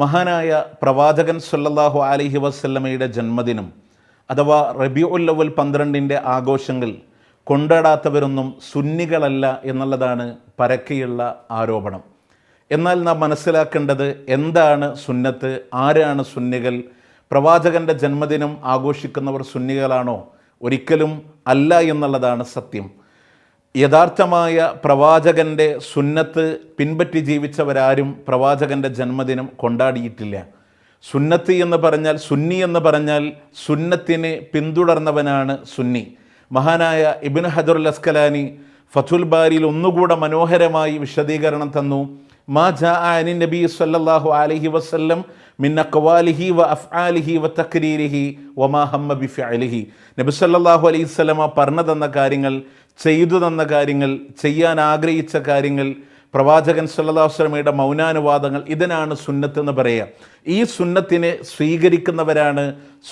മഹാനായ പ്രവാചകൻ സല്ലല്ലാഹു അലൈഹി വസല്ലമയുടെ ജന്മദിനം അഥവാ റബിഉൽ അവൽ പന്ത്രണ്ടിന്റെ ആഘോഷങ്ങൾ കൊണ്ടാടാത്തവരൊന്നും സുന്നികളല്ല എന്നുള്ളതാണ് പരക്കെയുള്ള ആരോപണം. എന്നാൽ നാം മനസ്സിലാക്കേണ്ടത് എന്താണ് സുന്നത്ത് ആരാണ് സുന്നികൾ പ്രവാചകന്റെ ജന്മദിനം ആഘോഷിക്കുന്നവർ സുന്നികളാണോ? ഒരിക്കലും അല്ല എന്നുള്ളതാണ് സത്യം. യഥാർത്ഥമായ പ്രവാചകന്റെ സുന്നത്ത് പിൻപറ്റി ജീവിച്ചവരാരും പ്രവാചകന്റെ ജന്മദിനം കൊണ്ടാടിയിട്ടില്ല. സുന്നത്ത് എന്ന് പറഞ്ഞാൽ സുന്നി എന്ന് പറഞ്ഞാൽ സുന്നത്തിനെ പിന്തുടർന്നവനാണ് സുന്നി. മഹാനായ ഇബിൻ ഹജറുൽ അസ്കലാനി ഫതുൽ ബാരിയിൽ ഒന്നുകൂടെ മനോഹരമായി വിശദീകരണം തന്നു. മാ ജാ അനി നബി സല്ലാഹു അലഹി വസല്ലം മിൻ അക്വാലിഹി വ അഫ്ആലിഹി വ തക്രീരിഹി വ മാ ഹമ്മ ബി ഫിഅലിഹി നബി സല്ലല്ലാഹു അലൈഹി സ്വലമ പറഞ്ഞു തന്ന കാര്യങ്ങൾ ചെയ്തു തന്ന കാര്യങ്ങൾ ചെയ്യാൻ ആഗ്രഹിച്ച കാര്യങ്ങൾ പ്രവാചകൻ വസല്ലമയുടെ മൗനാനുവാദങ്ങൾ ഇതിനാണ് സുന്നത്ത് എന്ന് പറയുക. ഈ സുന്നത്തിനെ സ്വീകരിക്കുന്നവരാണ്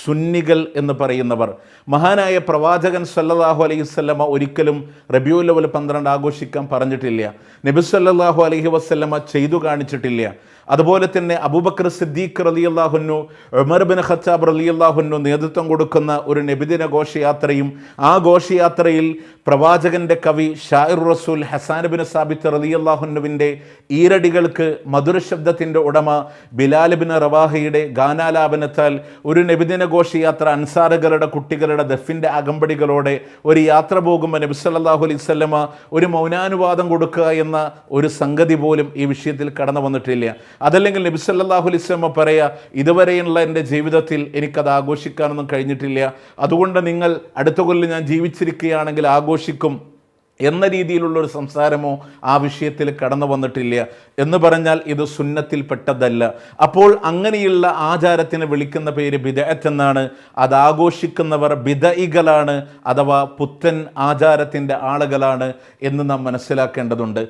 സുന്നികൾ എന്ന് പറയുന്നവർ. മഹാനായ പ്രവാചകൻ സല്ലാഹു അലൈഹി വസല്ലമ ഒരിക്കലും റബിയുൽ അവൽ പന്ത്രണ്ട് ആഘോഷിക്കാൻ പറഞ്ഞിട്ടില്ല. നബി സല്ലാഹു അലൈഹി വസല്ലമ ചെയ്തു കാണിച്ചിട്ടില്ല. അതുപോലെ തന്നെ അബൂബക്കർ സിദ്ദീഖ് റലി അള്ളാഹുന്നു ഉമർ ബിൻ ഖത്താബ് അള്ളാഹുന്നു നേതൃത്വം കൊടുക്കുന്ന ഒരു നബിദിന ഘോഷയാത്രയും ആ ഘോഷയാത്രയിൽ പ്രവാചകന്റെ കവി ഷായിർ റസൂൽ ഹസാൻ ബിൻ സാബിത്ത് റലി അള്ളാഹുന്നുവിന്റെ ഈരടികൾക്ക് മധുരശബ്ദത്തിന്റെ ഉടമ ബിലാൽ ബിൻ റവാഹയുടെ ഗാനാലാപനത്താൽ ഒരു നബിദിന ഘോഷയാത്ര അൻസാറുകളുടെ കുട്ടികളുടെ ദഫിന്റെ അകമ്പടികളോടെ ഒരു യാത്ര പോകുമ്പോൾ നബി സല്ലല്ലാഹു അലൈഹി വസല്ലമ ഒരു മൗനാനുവാദം കൊടുക്കുക എന്ന ഒരു സംഗതി പോലും ഈ വിഷയത്തിൽ കടന്നു വന്നിട്ടില്ല. അതല്ലെങ്കിൽ നബി സല്ലല്ലാഹു അലൈഹി വസല്ലമ പറയാ ഇതുവരെയുള്ള എന്റെ ജീവിതത്തിൽ എനിക്കത് ആഘോഷിക്കാനൊന്നും കഴിഞ്ഞിട്ടില്ല. അതുകൊണ്ട് നിങ്ങൾ അടുത്ത കൊല്ലം ഞാൻ ജീവിച്ചിരിക്കുകയാണെങ്കിൽ ആഘോഷിക്കും. എന്ന രീതിയിലുള്ളൊരു സംസാരമോ ആ വിഷയത്തിൽ കടന്നു വന്നിട്ടില്ല എന്ന് പറഞ്ഞാൽ ഇത് സുന്നത്തിൽപ്പെട്ടതല്ല അപ്പോൾ അങ്ങനെയുള്ള ആചാരത്തിന് വിളിക്കുന്ന പേര് ബിദഅത്ത് എന്നാണ്. അത് ആഘോഷിക്കുന്നവർ ബിദഇകളാണ് അഥവാ പുത്തൻ ആചാരത്തിന്റെ ആളുകളാണ് എന്ന് നാം മനസ്സിലാക്കേണ്ടതുണ്ട്.